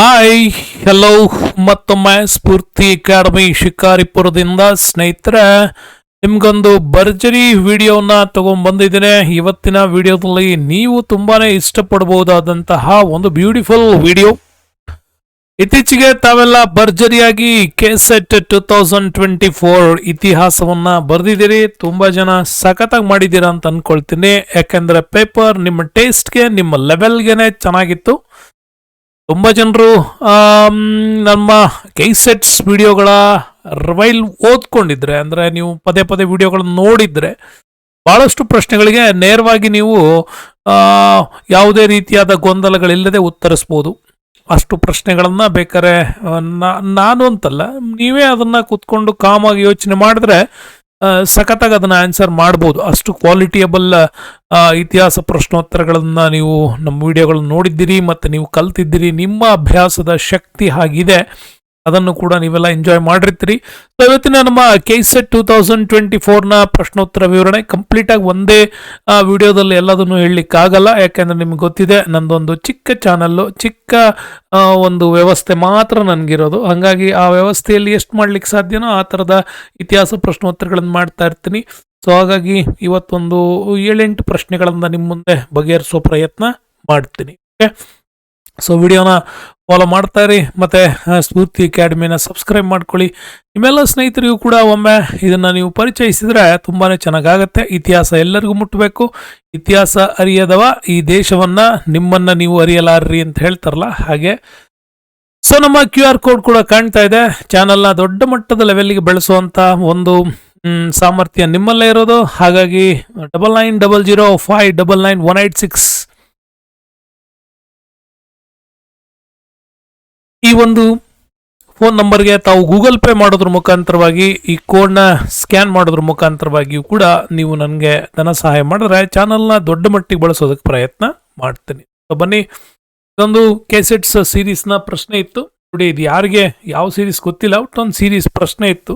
Hi hello ಮತ್ತೊಮ್ಮೆ ಸ್ಫೂರ್ತಿ academy ಶಿಕಾರಿಪುರದಿಂದ ಸ್ನೇಹಿತರೆ, ನಿಮ್ಗೊಂದು ಭರ್ಜರಿ ವಿಡಿಯೋನ ತಗೊಂಡ್ ಬಂದಿದ್ದೇನೆ ಇವತ್ತಿನ ವಿಡಿಯೋದಲ್ಲಿ ನೀವು ತುಂಬಾನೇ ಇಷ್ಟಪಡಬಹುದಾದಂತಹ ಒಂದು ಬ್ಯೂಟಿಫುಲ್ ವಿಡಿಯೋ. ಇತ್ತೀಚೆಗೆ ತಾವೆಲ್ಲ ಭರ್ಜರಿಯಾಗಿ KSET two thousand twenty four ಇತಿಹಾಸವನ್ನ ಬರೆದಿದ್ದೀರಿ. ತುಂಬಾ ಜನ ಸಖತ್ತಾಗಿ ಮಾಡಿದ್ದೀರಾ ಅಂತ ಅನ್ಕೊಳ್ತೀನಿ. ಯಾಕೆಂದರೆ ಪೇಪರ್ ನಿಮ್ಮ ಟೇಸ್ಟ್ಗೆ ನಿಮ್ಮ ಲೆವೆಲ್ಗೆನೆ ಚೆನ್ನಾಗಿತ್ತು. ತುಂಬಾ ಜನರು ನಮ್ಮ ಕೈಸೆಟ್ಸ್ ವಿಡಿಯೋಗಳ ರವೈಲ್ ಓದ್ಕೊಂಡಿದ್ರೆ, ಅಂದರೆ ನೀವು ಪದೇ ಪದೇ ವಿಡಿಯೋಗಳನ್ನು ನೋಡಿದರೆ ಭಾಳಷ್ಟು ಪ್ರಶ್ನೆಗಳಿಗೆ ನೇರವಾಗಿ ನೀವು ಯಾವುದೇ ರೀತಿಯಾದ ಗೊಂದಲಗಳಿಲ್ಲದೆ ಉತ್ತರಿಸ್ಬೋದು. ಅಷ್ಟು ಪ್ರಶ್ನೆಗಳನ್ನು ಬೇಕಾದ್ರೆ ನಾನು ಅಂತಲ್ಲ ನೀವೇ ಅದನ್ನು ಕೂತ್ಕೊಂಡು ಕಾಮಾಗಿ ಯೋಚನೆ ಮಾಡಿದ್ರೆ ಸಖತ್ತಾಗಿ ಅದನ್ನು ಆನ್ಸರ್ ಮಾಡ್ಬೋದು. ಅಷ್ಟು ಕ್ವಾಲಿಟಿಯಬಲ್ ಇತಿಹಾಸ ಪ್ರಶ್ನೋತ್ತರಗಳನ್ನು ನೀವು ನಮ್ಮ ವಿಡಿಯೋಗಳನ್ನ ನೋಡಿದ್ದೀರಿ, ಮತ್ತು ನೀವು ಕಲ್ತಿದ್ದೀರಿ, ನಿಮ್ಮ ಅಭ್ಯಾಸದ ಶಕ್ತಿ ಹಾಗಿದೆ ಅದನ್ನು ಕೂಡ ನೀವೆಲ್ಲ ಎಂಜಾಯ್ ಮಾಡಿರ್ತೀರಿ. ಸೊ ಇವತ್ತಿನ ನಮ್ಮ ಕೆಸೆಟ್ ಟೂ ತೌಸಂಡ್ ಟ್ವೆಂಟಿ ಫೋರ್ನ ಪ್ರಶ್ನೋತ್ತರ ವಿವರಣೆ ಕಂಪ್ಲೀಟ್ ಆಗಿ ಒಂದೇ ವಿಡಿಯೋದಲ್ಲಿ ಎಲ್ಲದನ್ನು ಹೇಳಲಿಕ್ಕಾಗಲ್ಲ ಯಾಕೆಂದ್ರೆ ನಿಮ್ಗೆ ಗೊತ್ತಿದೆ, ನಂದೊಂದು ಚಿಕ್ಕ ಚಾನಲ್ಲು ಚಿಕ್ಕ ಒಂದು ವ್ಯವಸ್ಥೆ ಮಾತ್ರ ನನಗಿರೋದು. ಹಾಗಾಗಿ ಆ ವ್ಯವಸ್ಥೆಯಲ್ಲಿ ಎಷ್ಟು ಮಾಡ್ಲಿಕ್ಕೆ ಸಾಧ್ಯನೋ ಆ ಥರದ ಇತಿಹಾಸ ಪ್ರಶ್ನೋತ್ತರಗಳನ್ನು ಮಾಡ್ತಾ ಇರ್ತೀನಿ. ಸೊ ಹಾಗಾಗಿ ಇವತ್ತೊಂದು ಏಳೆಂಟು ಪ್ರಶ್ನೆಗಳನ್ನು ನಿಮ್ಮ ಮುಂದೆ ಬಗೆಹರಿಸೋ ಪ್ರಯತ್ನ ಮಾಡ್ತೀನಿ. ಓಕೆ ಸೊ ವಿಡಿಯೋನ ಫಾಲೋ ಮಾಡ್ತಾ ಇರಿ, ಮತ್ತೆ ಸ್ಫೂರ್ತಿ ಅಕಾಡೆಮಿನ ಸಬ್ಸ್ಕ್ರೈಬ್ ಮಾಡ್ಕೊಳ್ಳಿ. ನಿಮ್ಮೆಲ್ಲ ಸ್ನೇಹಿತರಿಗೂ ಕೂಡ ಒಮ್ಮೆ ಇದನ್ನ ನೀವು ಪರಿಚಯಿಸಿದ್ರೆ ತುಂಬಾನೇ ಚೆನ್ನಾಗಾಗತ್ತೆ. ಇತಿಹಾಸ ಎಲ್ಲರಿಗೂ ಮುಟ್ಟಬೇಕು ಇತಿಹಾಸ ಅರಿಯದವ ಈ ದೇಶವನ್ನ, ನಿಮ್ಮನ್ನ ನೀವು ಅರಿಯಲಾರ್ರಿ ಅಂತ ಹೇಳ್ತಾರಲ್ಲ, ಹಾಗೆ. ಸೊ ನಮ್ಮ ಕ್ಯೂ ಆರ್ ಕೋಡ್ ಕೂಡ ಕಾಣ್ತಾ ಇದೆ. ಚಾನಲ್ನ ದೊಡ್ಡ ಮಟ್ಟದ ಲೆವೆಲ್ಗೆ ಬೆಳೆಸುವಂಥ ಒಂದು ಸಾಮರ್ಥ್ಯ ನಿಮ್ಮಲ್ಲೇ ಇರೋದು. ಹಾಗಾಗಿ double nine double zero five double nine one eight six ಈ ಒಂದು ಫೋನ್ ನಂಬರ್ಗೆ ತಾವು ಗೂಗಲ್ ಪೇ ಮಾಡೋದ್ರ ಮುಖಾಂತರವಾಗಿ ಈ ಕೋಡ್ನ ಸ್ಕ್ಯಾನ್ ಮಾಡೋದ್ರ ಮುಖಾಂತರವಾಗಿಯೂ ಕೂಡ ನೀವು ನನಗೆ ಧನ ಸಹಾಯ ಮಾಡಿದ್ರೆ ಚಾನಲ್ನ ದೊಡ್ಡ ಮಟ್ಟಿಗೆ ಬಳಸೋದಕ್ಕೆ ಪ್ರಯತ್ನ ಮಾಡ್ತೀನಿ. ಬನ್ನಿ. ಇದೊಂದು ಕೆಸೆಟ್ಸ್ ಸೀರೀಸ್ನ ಪ್ರಶ್ನೆ ಇತ್ತು. ನೋಡಿ, ಇದು ಯಾರಿಗೆ ಯಾವ ಸೀರೀಸ್ ಗೊತ್ತಿಲ್ಲ ಒಟ್ಟು ಒಂದು ಸೀರೀಸ್ ಪ್ರಶ್ನೆ ಇತ್ತು.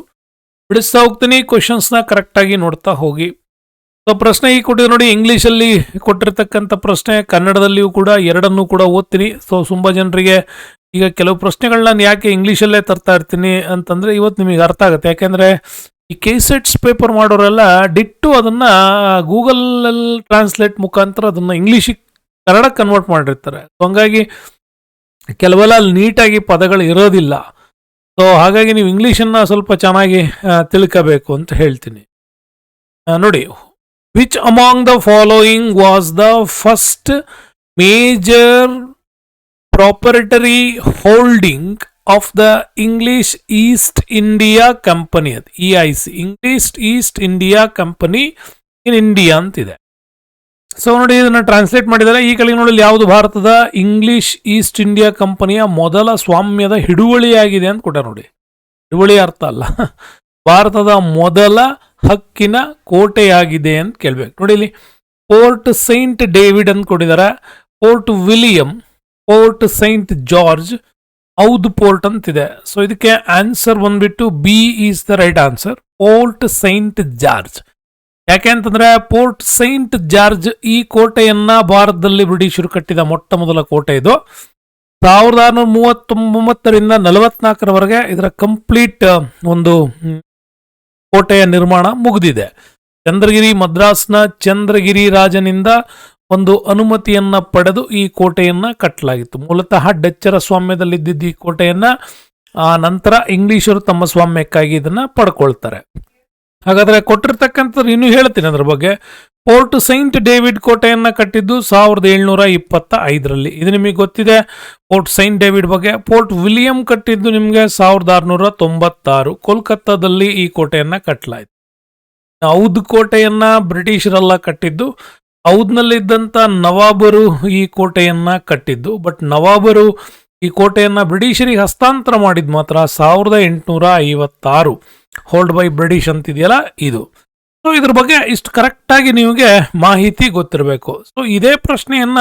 ಬಿಡಿಸ್ತಾ ಹೋಗ್ತೀನಿ ಕ್ವಶನ್ಸ್ನ ಕರೆಕ್ಟಾಗಿ ನೋಡ್ತಾ ಹೋಗಿ. ಸೊ ಪ್ರಶ್ನೆ ಈ ಕೊಟ್ಟಿದೆ ನೋಡಿ ಇಂಗ್ಲೀಷಲ್ಲಿ ಕೊಟ್ಟಿರ್ತಕ್ಕಂಥ ಪ್ರಶ್ನೆ, ಕನ್ನಡದಲ್ಲಿಯೂ ಕೂಡ ಎರಡನ್ನೂ ಕೂಡ ಓದ್ತೀನಿ. ಸೊ ತುಂಬ ಜನರಿಗೆ ಈಗ ಕೆಲವು ಪ್ರಶ್ನೆಗಳನ್ನ ನಾನು ಯಾಕೆ ಇಂಗ್ಲೀಷಲ್ಲೇ ತರ್ತಾ ಇರ್ತೀನಿ ಅಂತಂದರೆ ಇವತ್ತು ನಿಮಗೆ ಅರ್ಥ ಆಗುತ್ತೆ. ಯಾಕೆಂದರೆ ಈ ಕೇಸೆಟ್ಸ್ ಪೇಪರ್ ಮಾಡೋರೆಲ್ಲ ಡಿಟ್ಟು ಅದನ್ನು ಗೂಗಲಲ್ಲಿ ಟ್ರಾನ್ಸ್ಲೇಟ್ ಮುಖಾಂತರ ಅದನ್ನು ಇಂಗ್ಲೀಷಿಗೆ ಕನ್ನಡಕ್ಕೆ ಕನ್ವರ್ಟ್ ಮಾಡಿರ್ತಾರೆ. ಹಂಗಾಗಿ ಕೆಲವೆಲ್ಲ ಅಲ್ಲಿ ನೀಟಾಗಿ ಪದಗಳು ಇರೋದಿಲ್ಲ. ಸೊ ಹಾಗಾಗಿ ನೀವು ಇಂಗ್ಲೀಷನ್ನು ಸ್ವಲ್ಪ ಚೆನ್ನಾಗಿ ತಿಳ್ಕೋಬೇಕು ಅಂತ ಹೇಳ್ತೀನಿ. ನೋಡಿ which among the following was the first major proprietary holding of the English East India Company ಅದು E I C English East India Company in India ಅಂತಿದೆ. ಸೊ ನೋಡಿ ಇದನ್ನ ಟ್ರಾನ್ಸ್ಲೇಟ್ ಮಾಡಿದರೆ ಈ ಕೆಳಗೆ ನೋಡಲು ಯಾವುದು ಭಾರತದ ಇಂಗ್ಲಿಷ್ ಈಸ್ಟ್ ಇಂಡಿಯಾ ಕಂಪನಿಯ ಮೊದಲ ಸ್ವಾಮ್ಯದ ಹಿಡುವಳಿಯಾಗಿದೆ ಅಂತ ಕೊಟ್ಟ ನೋಡಿ. ಹಿಡುವಳಿ ಅರ್ಥ ಅಲ್ಲ. ಭಾರತದ ಮೊದಲ ಹಕ್ಕಿನ ಕೋಟೆಯಾಗಿದೆ ಅಂತ ಕೇಳ್ಬೇಕು. ನೋಡಿ ಇಲ್ಲಿ ಪೋರ್ಟ್ ಸೈಂಟ್ ಡೇವಿಡ್ ಅಂತ ಕೊಟ್ಟಿದ್ದಾರೆ. Fort William fort saint George Awadh fort ಅಂತಿದೆ. ಸೊ ಇದಕ್ಕೆ ಆನ್ಸರ್ ಬಂದ್ಬಿಟ್ಟು B is the right answer fort saint George. ಯಾಕೆ ಅಂತಂದ್ರೆ ಪೋರ್ಟ್ ಸೈಂಟ್ ಜಾರ್ಜ್ ಈ ಕೋಟೆಯನ್ನ ಭಾರತದಲ್ಲಿ ಬ್ರಿಟಿಷರು ಕಟ್ಟಿದ ಮೊಟ್ಟ ಮೊದಲ ಕೋಟೆ ಇದು. ಸಾವಿರದ ಆರುನೂರ ಮೂವತ್ತೊಂಬತ್ತರಿಂದ ನಲವತ್ನಾಲ್ಕರವರೆಗೆ ಇದರ ಕಂಪ್ಲೀಟ್ ಒಂದು ಕೋಟೆಯ ನಿರ್ಮಾಣ ಮುಗಿದಿದೆ. ಚಂದ್ರಗಿರಿ ಮದ್ರಾಸ್ನ ಚಂದ್ರಗಿರಿ ರಾಜನಿಂದ ಒಂದು ಅನುಮತಿಯನ್ನ ಪಡೆದು ಈ ಕೋಟೆಯನ್ನ ಕಟ್ಟಲಾಗಿತ್ತು ಮೂಲತಃ ಡಚ್ಚರ ಸ್ವಾಮ್ಯದಲ್ಲಿದ್ದಿದ್ದ ಈ ಕೋಟೆಯನ್ನ, ಆ, ನಂತರ ಇಂಗ್ಲಿಷರು ತಮ್ಮ ಸ್ವಾಮ್ಯಕ್ಕಾಗಿ ಇದನ್ನ ಪಡ್ಕೊಳ್ತಾರೆ. ಹಾಗಾದ್ರೆ ಕೊಟ್ಟಿರ್ತಕ್ಕಂಥದ್ದು ಇನ್ನೂ ಹೇಳ್ತೀನಿ ಅದ್ರ ಬಗ್ಗೆ. ಪೋರ್ಟ್ ಸೈಂಟ್ ಡೇವಿಡ್ ಕೋಟೆಯನ್ನ ಕಟ್ಟಿದ್ದು ಸಾವಿರದ ಏಳ್ನೂರ ಇಪ್ಪತ್ತ ಐದರಲ್ಲಿ ಇದು ನಿಮಗೆ ಗೊತ್ತಿದೆ, ಪೋರ್ಟ್ ಸೈಂಟ್ ಡೇವಿಡ್ ಬಗ್ಗೆ. ಪೋರ್ಟ್ ವಿಲಿಯಂ ಕಟ್ಟಿದ್ದು ನಿಮಗೆ ಸಾವಿರದ ಆರುನೂರ ತೊಂಬತ್ತಾರು. ಕೋಲ್ಕತ್ತಾದಲ್ಲಿ ಈ ಕೋಟೆಯನ್ನ ಕಟ್ಟಲಾಯಿತು ಔದ್ ಕೋಟೆಯನ್ನ ಬ್ರಿಟಿಷರೆಲ್ಲ ಕಟ್ಟಿದ್ದು ಔದ್ನಲ್ಲಿದ್ದಂಥ ನವಾಬರು ಈ ಕೋಟೆಯನ್ನ ಕಟ್ಟಿದ್ದು, ಬಟ್ ನವಾಬರು ಈ ಕೋಟೆಯನ್ನ ಬ್ರಿಟಿಷರಿಗೆ ಹಸ್ತಾಂತರ ಮಾಡಿದ್ ಮಾತ್ರ ಸಾವಿರದ ಎಂಟುನೂರ ಐವತ್ತಾರು. ಹೋಲ್ಡ್ ಬೈ ಬ್ರಿಟಿಷ್ ಅಂತಿದೆಯಲ್ಲ ಇದು. ಸೊ ಇದ್ರ ಬಗ್ಗೆ ಇಷ್ಟು ಕರೆಕ್ಟಾಗಿ ನಿಮಗೆ ಮಾಹಿತಿ ಗೊತ್ತಿರಬೇಕು. ಸೊ ಇದೇ ಪ್ರಶ್ನೆಯನ್ನ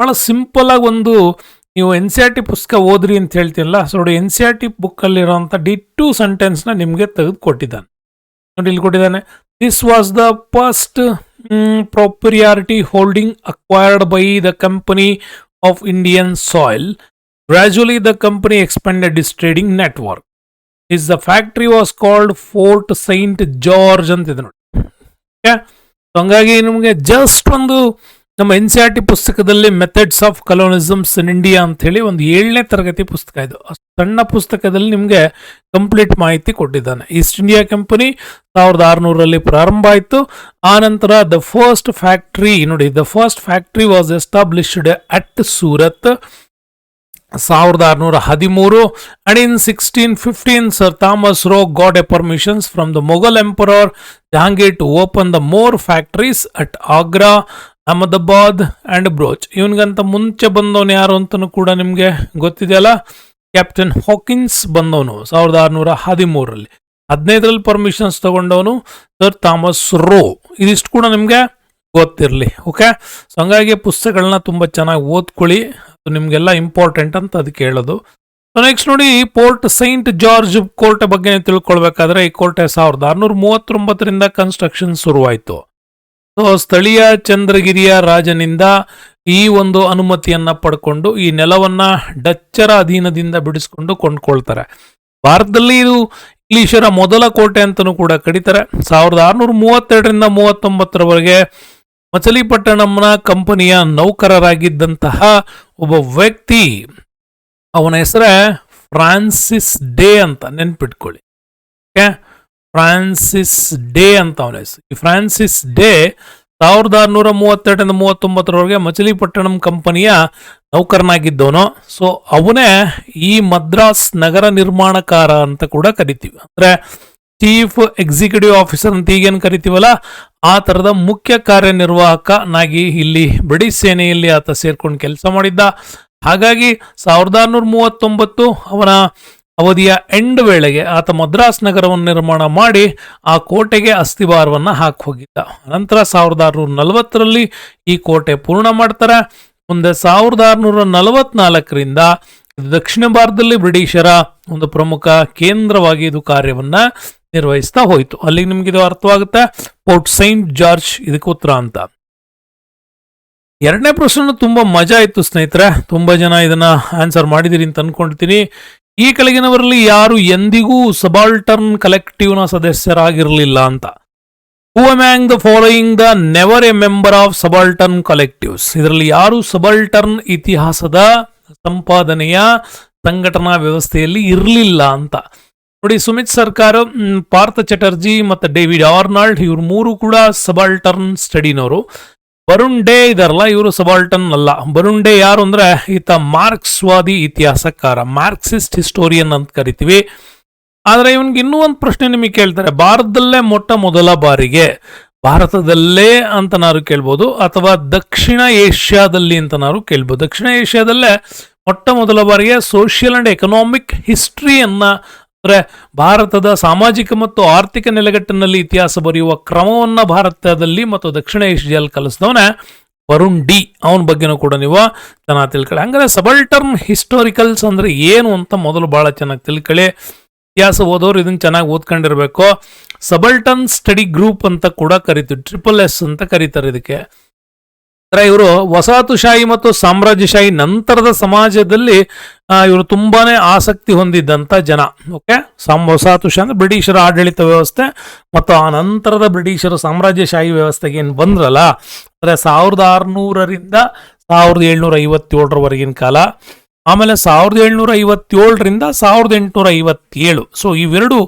ಬಹಳ ಸಿಂಪಲ್ ಆಗಿ ಒಂದು ನೀವು ಎನ್ ಸಿ ಆರ್ ಟಿ ಪುಸ್ತಕ ಓದ್ರಿ ಅಂತ ಹೇಳ್ತೀನಲ್ಲ ಸೊ ನೋಡಿ ಎನ್ ಸಿ ಆರ್ ಟಿ ಬುಕ್ಕಲ್ಲಿರುವಂಥ ಡಿ ಟು ಸೆಂಟೆನ್ಸ್ನ ನಿಮಗೆ ತೆಗೆದುಕೊಟ್ಟಿದ್ದಾನೆ. ನೋಡಿ ಇಲ್ಲಿ ಕೊಟ್ಟಿದ್ದಾನೆ this was the first proprietary holding acquired by the company of Indian soil. Gradually the company expanded is trading network is the factory was called fort saint George ಅಂತ ಇದೆ ನೋಡಿ. Okay? ಹಂಗಾಗಿ ನಿಮಗೆ ಜಸ್ಟ್ ಒಂದು ನಮ್ಮ ಎನ್ ಸಿ ಆರ್ ಟಿ ಪುಸ್ತಕದಲ್ಲಿ methods of colonisms in India ಅಂತ ಹೇಳಿ ಒಂದು ಏಳನೇ ತರಗತಿ ಪುಸ್ತಕ ಇದು. ಸಣ್ಣ ಪುಸ್ತಕದಲ್ಲಿ ನಿಮಗೆ ಕಂಪ್ಲೀಟ್ ಮಾಹಿತಿ ಕೊಟ್ಟಿದ್ದಾನೆ. ಈಸ್ಟ್ ಇಂಡಿಯಾ ಕಂಪನಿ ಸಾವಿರದ ಆರುನೂರಲ್ಲಿ ಪ್ರಾರಂಭ ಆಯಿತು. ಆನಂತರ ನಂತರ ದ ಫಸ್ಟ್ ಫ್ಯಾಕ್ಟ್ರಿ, ನೋಡಿ, the first factory was established at Surat ಸಾವಿರದ ಆರುನೂರ ಹದಿಮೂರು. And in sixteen fifteen, sir Thomas Roe got a permissions from the Mughal emperor, Jahangir to open the more factories at Agra. Ahmedabad and Broach. ಇವನಿಗಂತ ಮುಂಚೆ ಬಂದವನು ಯಾರು ಅಂತಲೂ ಕೂಡ ನಿಮಗೆ ಗೊತ್ತಿದೆಯಲ್ಲ? Captain Hawkins ಬಂದವನು ಸಾವಿರದ ಆರುನೂರ ಹದಿಮೂರರಲ್ಲಿ. ಹದಿನೈದರಲ್ಲಿ ಪರ್ಮಿಷನ್ಸ್ ತಗೊಂಡವನು ಸರ್ ಥಾಮಸ್ ರೋ ಇದಿಷ್ಟು ಕೂಡ ನಿಮಗೆ ಗೊತ್ತಿರಲಿ ಓಕೆ ಸೊ ಹಂಗಾಗಿ ಪುಸ್ತಕಗಳನ್ನ ತುಂಬ ಚೆನ್ನಾಗಿ ಓದ್ಕೊಳ್ಳಿ. ಅದು ನಿಮಗೆಲ್ಲ ಇಂಪಾರ್ಟೆಂಟ್ ಅಂತ ಅದಕ್ಕೆ ಹೇಳೋದು ಸೊ ನೆಕ್ಸ್ಟ್ ನೋಡಿ ಪೋರ್ಟ್ ಸೈಂಟ್ ಜಾರ್ಜ್ ಕೋರ್ಟ್ ಬಗ್ಗೆ ತಿಳ್ಕೊಳ್ಬೇಕಾದ್ರೆ ಈ ಕೋಟೆ ಸಾವಿರದ ಆರುನೂರ ಮೂವತ್ತೊಂಬತ್ತರಿಂದ ಕನ್ಸ್ಟ್ರಕ್ಷನ್ ಶುರುವಾಯಿತು. ಸ್ಥಳೀಯ ಚಂದ್ರಗಿರಿಯ ರಾಜನಿಂದ ಈ ಒಂದು ಅನುಮತಿಯನ್ನ ಪಡ್ಕೊಂಡು ಈ ನೆಲವನ್ನ ಡಚ್ಚರ ಅಧೀನದಿಂದ ಬಿಡಿಸ್ಕೊಂಡು ಕೊಂಡ್ಕೊಳ್ತಾರೆ. ಭಾರತದಲ್ಲಿ ಇದು ಇಂಗ್ಲಿಷರ ಮೊದಲ ಕೋಟೆ ಅಂತಲೂ ಕೂಡ ಕರೀತಾರೆ. ಸಾವಿರದ ಆರುನೂರ ಮೂವತ್ತೆರಡರಿಂದ ಮೂವತ್ತೊಂಬತ್ತರವರೆಗೆ ಮಚಲಿಪಟ್ಟಣಂನ ಕಂಪನಿಯ ನೌಕರರಾಗಿದ್ದಂತಹ ಒಬ್ಬ ವ್ಯಕ್ತಿ, ಅವನ ಹೆಸರೇ ಫ್ರಾನ್ಸಿಸ್ ಡೇ ಅಂತ ನೆನ್ಪಿಟ್ಕೊಳ್ಳಿ. ಓಕೆ? ಫ್ರಾನ್ಸಿಸ್ ಡೇ ಅಂತ ಅವನ ಹೆಸರು. ಈ ಫ್ರಾನ್ಸಿಸ್ ಡೇ ಸಾವಿರದ ಆರುನೂರ ಮೂವತ್ತೆರಡರಿಂದ ಮೂವತ್ತೊಂಬತ್ತರವರೆಗೆ ಮಚಲಿಪಟ್ಟಣಂ ಕಂಪನಿಯ ನೌಕರನಾಗಿದ್ದವನು. ಸೊ ಅವನೇ ಈ ಮದ್ರಾಸ್ ನಗರ ನಿರ್ಮಾಣಕಾರ ಅಂತ ಕೂಡ ಕರಿತೀವಿ. ಅಂದರೆ ಚೀಫ್ ಎಕ್ಸಿಕ್ಯೂಟಿವ್ ಆಫೀಸರ್ ಅಂತ ಈಗೇನು ಕರಿತೀವಲ್ಲ, ಆ ಥರದ ಮುಖ್ಯ ಕಾರ್ಯನಿರ್ವಾಹಕನಾಗಿ ಇಲ್ಲಿ ಬ್ರಿಟಿಷ್ ಸೇನೆಯಲ್ಲಿ ಆತ ಸೇರ್ಕೊಂಡು ಕೆಲಸ ಮಾಡಿದ್ದ. ಹಾಗಾಗಿ ಸಾವಿರದ ಆರುನೂರ ಮೂವತ್ತೊಂಬತ್ತು ಅವನ ಅವಧಿಯ ಎಂಡ್ ವೇಳೆಗೆ ಆತ ಮದ್ರಾಸ್ ನಗರವನ್ನು ನಿರ್ಮಾಣ ಮಾಡಿ ಆ ಕೋಟೆಗೆ ಅಸ್ಥಿವಾರವನ್ನು ಹಾಕಿ ಹೋಗಿದ್ದ. ನಂತರ ಸಾವಿರದ ಆರುನೂರ ನಲವತ್ತರಲ್ಲಿ ಈ ಕೋಟೆ ಪೂರ್ಣ ಮಾಡ್ತಾರೆ. ಮುಂದೆ ಸಾವಿರದ ಆರುನೂರ ನಲವತ್ನಾಲ್ಕರಿಂದ ದಕ್ಷಿಣ ಭಾರತದಲ್ಲಿ ಬ್ರಿಟಿಷರ ಒಂದು ಪ್ರಮುಖ ಕೇಂದ್ರವಾಗಿ ಇದು ಕಾರ್ಯವನ್ನ ನಿರ್ವಹಿಸ್ತಾ ಹೋಯಿತು. ಅಲ್ಲಿ ನಿಮ್ಗೆ ಇದು ಅರ್ಥವಾಗುತ್ತೆ, ಪೋರ್ಟ್ ಸೈಂಟ್ ಜಾರ್ಜ್ ಇದಕ್ಕೆ ಉತ್ತರ ಅಂತ. ಎರಡನೇ ಪ್ರಶ್ನೆ ತುಂಬಾ ಮಜಾ ಇತ್ತು ಸ್ನೇಹಿತರೆ. ತುಂಬಾ ಜನ ಇದನ್ನ ಆನ್ಸರ್ ಮಾಡಿದಿರಿ ಅಂತ ಅನ್ಕೊಂಡ್ತೀನಿ ಈ ಕೆಳಗಿನವರಲ್ಲಿ ಯಾರು ಎಂದಿಗೂ ಸಬಾಲ್ಟರ್ನ್ ಕಲೆಕ್ಟಿವ್ನ ಸದಸ್ಯರಾಗಿರಲಿಲ್ಲ ಅಂತ. Who among the following the never a member of subaltern collectives ಇದರಲ್ಲಿ ಯಾರು ಸಬಾಲ್ಟರ್ನ್ ಇತಿಹಾಸದ ಸಂಪಾದನೆಯ ಸಂಘಟನಾ ವ್ಯವಸ್ಥೆಯಲ್ಲಿ ಇರಲಿಲ್ಲ ಅಂತ. ನೋಡಿ, ಸುಮಿತ್ ಸರ್ಕಾರ ಪಾರ್ಥ ಚಟರ್ಜಿ ಮತ್ತು ಡೇವಿಡ್ ಆರ್ನಾಲ್ಡ್ ಇವ್ರು ಮೂರು ಕೂಡ ಸಬಾಲ್ಟರ್ನ್ ಸ್ಟಡಿನವರು. ಬರುಣ್ ಡೇ ಇದಾರಲ್ಲ, ಇವರು ಸಬಾಲ್ಟನ್ ಅಲ್ಲ ಬರುಣ್ ಡೇ ಯಾರು ಅಂದ್ರೆ ಈತ ಮಾರ್ಕ್ಸ್ವಾದಿ ಇತಿಹಾಸಕಾರ, ಮಾರ್ಕ್ಸಿಸ್ಟ್ ಹಿಸ್ಟೋರಿಯನ್ ಅಂತ ಕರಿತೀವಿ. ಆದರೆ ಇವನ್ಗೆ ಇನ್ನೂ ಒಂದು ಪ್ರಶ್ನೆ ನಿಮಗೆ ಕೇಳ್ತಾರೆ, ಭಾರತದಲ್ಲೇ ಮೊಟ್ಟ ಮೊದಲ ಬಾರಿಗೆ, ಭಾರತದಲ್ಲೇ ಅಂತನಾರು ಕೇಳ್ಬೋದು, ಅಥವಾ ದಕ್ಷಿಣ ಏಷ್ಯಾದಲ್ಲಿ ಅಂತನಾರು ಕೇಳ್ಬೋದು. ದಕ್ಷಿಣ ಏಷ್ಯಾದಲ್ಲೇ ಮೊಟ್ಟ ಮೊದಲ ಬಾರಿಗೆ ಸೋಷಿಯಲ್ ಅಂಡ್ ಎಕನಾಮಿಕ್ ಹಿಸ್ಟ್ರಿಯನ್ನ ಅಂದ್ರೆ ಭಾರತದ ಸಾಮಾಜಿಕ ಮತ್ತು ಆರ್ಥಿಕ ನೆಲೆಗಟ್ಟಿನಲ್ಲಿ ಇತಿಹಾಸ ಬರೆಯುವ ಕ್ರಮವನ್ನು ಭಾರತದಲ್ಲಿ ಮತ್ತು ದಕ್ಷಿಣ ಏಷ್ಯಾದಲ್ಲಿ ಕಲಿಸಿದವನೇ ವರುಣ್ ಡಿ. ಅವನ ಬಗ್ಗೆನೂ ಕೂಡ ನೀವು ಚೆನ್ನಾಗಿ ತಿಳ್ಕೊಳ್ಳಿ. ಹಂಗಾದ್ರೆ ಸಬಲ್ಟರ್ನ್ ಹಿಸ್ಟೋರಿಕಲ್ಸ್ ಅಂದ್ರೆ ಏನು ಅಂತ ಮೊದಲು ಬಹಳ ಚೆನ್ನಾಗಿ ತಿಳ್ಕೊಳ್ಳಿ. ಇತಿಹಾಸ ಓದೋರು ಇದನ್ನ ಚೆನ್ನಾಗಿ ಓದ್ಕೊಂಡಿರ್ಬೇಕು. ಸಬಲ್ಟನ್ ಸ್ಟಡಿ ಗ್ರೂಪ್ ಅಂತ ಕೂಡ ಕರಿತೀವಿ. ಟ್ರಿಪಲ್ ಎಸ್ ಅಂತ ಕರೀತಾರೆ ಇದಕ್ಕೆ. ಅಂದ್ರೆ ಇವರು ವಸಾಹತುಶಾಹಿ ಮತ್ತು ಸಾಮ್ರಾಜ್ಯಶಾಹಿ ನಂತರದ ಸಮಾಜದಲ್ಲಿ ಇವರು ತುಂಬಾನೇ ಆಸಕ್ತಿ ಹೊಂದಿದ್ದಂತ ಜನ. ಓಕೆ? ಸಾಮ್ ವಸಾಹತುಶಾಹಿ ಅಂದ್ರೆ ಬ್ರಿಟಿಷರ ಆಡಳಿತ ವ್ಯವಸ್ಥೆ ಮತ್ತು ಆ ನಂತರದ ಬ್ರಿಟಿಷರ ಸಾಮ್ರಾಜ್ಯಶಾಹಿ ವ್ಯವಸ್ಥೆಗೆ ಏನು ಬಂದ್ರಲ್ಲ, ಅಂದ್ರೆ ಸಾವಿರದ ಆರುನೂರರಿಂದ ಸಾವಿರದ ಏಳ್ನೂರ ಐವತ್ತೇಳರವರೆಗಿನ ಕಾಲ, ಆಮೇಲೆ ಸಾವಿರದ ಏಳ್ನೂರ ಐವತ್ತೇಳರಿಂದ ಸಾವಿರದ ಎಂಟುನೂರ ಐವತ್ತೇಳು. ಸೊ ಇವೆರಡು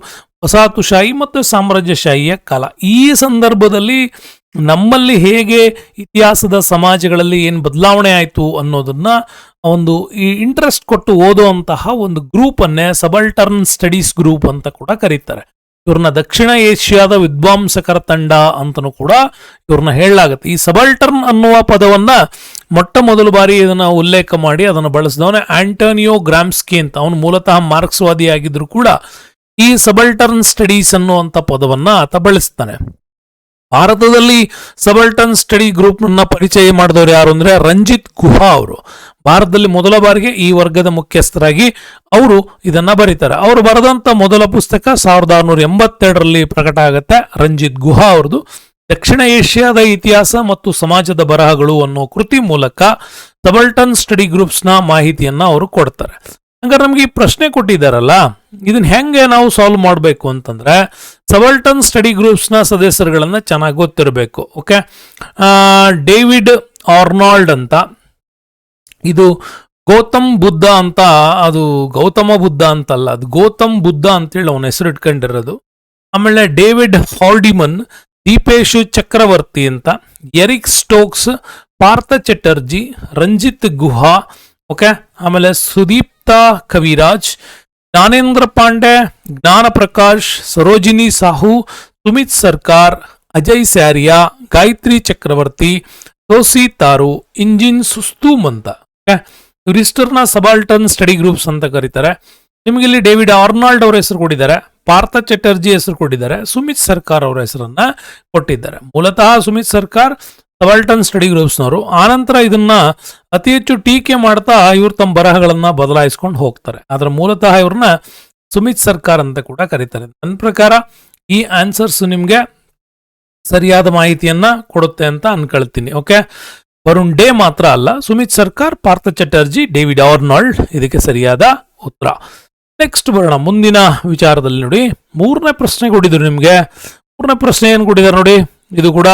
ವಸಾಹತುಶಾಹಿ ಮತ್ತು ಸಾಮ್ರಾಜ್ಯಶಾಹಿಯ ಕಾಲ. ಈ ಸಂದರ್ಭದಲ್ಲಿ ನಮ್ಮಲ್ಲಿ ಹೇಗೆ ಇತಿಹಾಸದ ಸಮಾಜಗಳಲ್ಲಿ ಏನು ಬದಲಾವಣೆ ಆಯಿತು ಅನ್ನೋದನ್ನ ಒಂದು ಈ ಇಂಟ್ರೆಸ್ಟ್ ಕೊಟ್ಟು ಓದುವಂತಹ ಒಂದು ಗ್ರೂಪ್ ಅನ್ನೇ ಸಬಲ್ಟರ್ನ್ ಸ್ಟಡೀಸ್ ಗ್ರೂಪ್ ಅಂತ ಕೂಡ ಕರೀತಾರೆ. ಇವ್ರನ್ನ ದಕ್ಷಿಣ ಏಷ್ಯಾದ ವಿದ್ವಾಂಸಕರ ತಂಡ ಅಂತನೂ ಕೂಡ ಇವ್ರನ್ನ ಹೇಳಲಾಗುತ್ತೆ. ಈ ಸಬಲ್ಟರ್ನ್ ಅನ್ನುವ ಪದವನ್ನ ಮೊಟ್ಟ ಮೊದಲು ಬಾರಿ ಇದನ್ನ ಉಲ್ಲೇಖ ಮಾಡಿ ಅದನ್ನು ಬಳಸಿದವನೇ ಆಂಟೋನಿಯೋ ಗ್ರಾಮ್ಸ್ಕಿ ಅಂತ. ಅವನು ಮೂಲತಃ ಮಾರ್ಕ್ಸ್ವಾದಿ ಆಗಿದ್ರು ಕೂಡ ಈ ಸಬಲ್ಟರ್ನ್ ಸ್ಟಡೀಸ್ ಅನ್ನುವಂಥ ಪದವನ್ನ ಆತ ಬಳಸ್ತಾನೆ. ಭಾರತದಲ್ಲಿ ಸಬಲ್ಟನ್ ಸ್ಟಡಿ ಗ್ರೂಪ್ ನನ್ನ ಪರಿಚಯ ಮಾಡಿದವರು ಯಾರು ಅಂದ್ರೆ ರಂಜಿತ್ ಗುಹಾ ಅವರು. ಭಾರತದಲ್ಲಿ ಮೊದಲ ಬಾರಿಗೆ ಈ ವರ್ಗದ ಮುಖ್ಯಸ್ಥರಾಗಿ ಅವರು ಇದನ್ನು ಬರೀತಾರೆ. ಅವರು ಬರೆದಂತ ಮೊದಲ ಪುಸ್ತಕ ಸಾವಿರದ ಆರುನೂರ ಎಂಬತ್ತೆರಡರಲ್ಲಿ ಪ್ರಕಟ ಆಗುತ್ತೆ ರಂಜಿತ್ ಗುಹಾ ಅವ್ರದ್ದು. ದಕ್ಷಿಣ ಏಷ್ಯಾದ ಇತಿಹಾಸ ಮತ್ತು ಸಮಾಜದ ಬರಹಗಳು ಅನ್ನೋ ಕೃತಿ ಮೂಲಕ ಸಬಲ್ಟನ್ ಸ್ಟಡಿ ಗ್ರೂಪ್ಸ್ನ ಮಾಹಿತಿಯನ್ನು ಅವರು ಕೊಡ್ತಾರೆ. ಹಂಗಾರೆ ನಮ್ಗೆ ಈ ಪ್ರಶ್ನೆ ಕೊಟ್ಟಿದ್ದಾರಲ್ಲ, ಇದನ್ನ ಹೆಂಗೆ ನಾವು ಸಾಲ್ವ್ ಮಾಡಬೇಕು ಅಂತಂದ್ರೆ ಸಬಲ್ಟನ್ ಸ್ಟಡಿ ಗ್ರೂಪ್ಸ್ನ ಸದಸ್ಯರುಗಳನ್ನ ಚೆನ್ನಾಗಿ ಗೊತ್ತಿರಬೇಕು ಓಕೆ ಡೇವಿಡ್ ಆರ್ನಾಲ್ಡ್ ಅಂತ, ಇದು ಗೌತಮ್ ಬುದ್ಧ ಅಂತ, ಅದು ಗೌತಮ ಬುದ್ಧ ಅಂತಲ್ಲ, ಅದು ಗೌತಮ್ ಬುದ್ಧ ಅಂತೇಳಿ ಅವನ ಹೆಸರು ಇಟ್ಕೊಂಡಿರೋದು. ಆಮೇಲೆ ಡೇವಿಡ್ ಹಾಲ್ಡಿಮನ್ ದೀಪೇಶು ಚಕ್ರವರ್ತಿ ಅಂತ Eric Stokes Partha Chatterjee, Ranajit Guha okay ಆಮೇಲೆ ಕವಿರಾಜ್, ಜ್ಞಾನೇಂದ್ರ ಪಾಂಡೆ ಜ್ಞಾನ ಪ್ರಕಾಶ್ ಸರೋಜಿನಿ ಸಾಹು, ಸುಮಿತ್ ಸರ್ಕಾರ್, ಅಜಯ್ ಸ್ಯಾರಿಯಾ, ಗಾಯತ್ರಿ ಚಕ್ರವರ್ತಿ ತೋಸಿ ತಾರು, ಇಂಜಿನ್ ಸುಸ್ತು ಮಂತ ರಿಸ್ಟರ್ನ ಸಬಾಲ್ಟನ್ ಸ್ಟಡಿ ಗ್ರೂಪ್ಸ್ ಅಂತ ಕರೀತಾರೆ. ನಿಮಗೆ ಇಲ್ಲಿ ಡೇವಿಡ್ ಆರ್ನಾಲ್ಡ್ ಅವರ ಹೆಸರು ಕೊಟ್ಟಿದ್ದಾರೆ, ಪಾರ್ಥ ಚಟರ್ಜಿ ಹೆಸರು ಕೊಟ್ಟಿದ್ದಾರೆ, ಸುಮಿತ್ ಸರ್ಕಾರ್ ಅವರ ಹೆಸರನ್ನ ಕೊಟ್ಟಿದ್ದಾರೆ. ಮೂಲತಃ ಸುಮಿತ್ ಸರ್ಕಾರ್ ಸಬಾಲ್ಟನ್ ಸ್ಟಡಿ ಗ್ರೂಪ್ಸ್ನವರು ಆನಂತರ ಇದನ್ನ ಅತಿ ಹೆಚ್ಚು ಟೀಕೆ ಮಾಡ್ತಾ ಇವರು ತಮ್ಮ ಬರಹಗಳನ್ನ ಬದಲಾಯಿಸ್ಕೊಂಡು ಹೋಗ್ತಾರೆ. ಅದರ ಮೂಲತಃ ಇವ್ರನ್ನ ಸುಮಿತ್ ಸರ್ಕಾರ್ ಅಂತ ಕೂಡ ಕರೀತಾರೆ. ನನ್ನ ಪ್ರಕಾರ ಈ ಆನ್ಸರ್ಸ್ ನಿಮ್ಗೆ ಸರಿಯಾದ ಮಾಹಿತಿಯನ್ನ ಕೊಡುತ್ತೆ ಅಂತ ಅನ್ಕೊಳ್ತೀನಿ, ಓಕೆ? ವರುಣ್ ಡೇ ಮಾತ್ರ ಅಲ್ಲ, ಸುಮಿತ್ ಸರ್ಕಾರ್, ಪಾರ್ಥ ಚಟರ್ಜಿ, ಡೇವಿಡ್ ಆರ್ನಾಲ್ಡ್ ಇದಕ್ಕೆ ಸರಿಯಾದ ಉತ್ತರ. ನೆಕ್ಸ್ಟ್ ಬರೋಣ, ಮುಂದಿನ ವಿಚಾರದಲ್ಲಿ ನೋಡಿ. ಮೂರನೇ ಪ್ರಶ್ನೆ ಕೊಟ್ಟಿದ್ರು ನಿಮಗೆ. ಮೂರನೇ ಪ್ರಶ್ನೆ ಏನು ಕೊಟ್ಟಿದ್ದಾರೆ ನೋಡಿ. ಇದು ಕೂಡ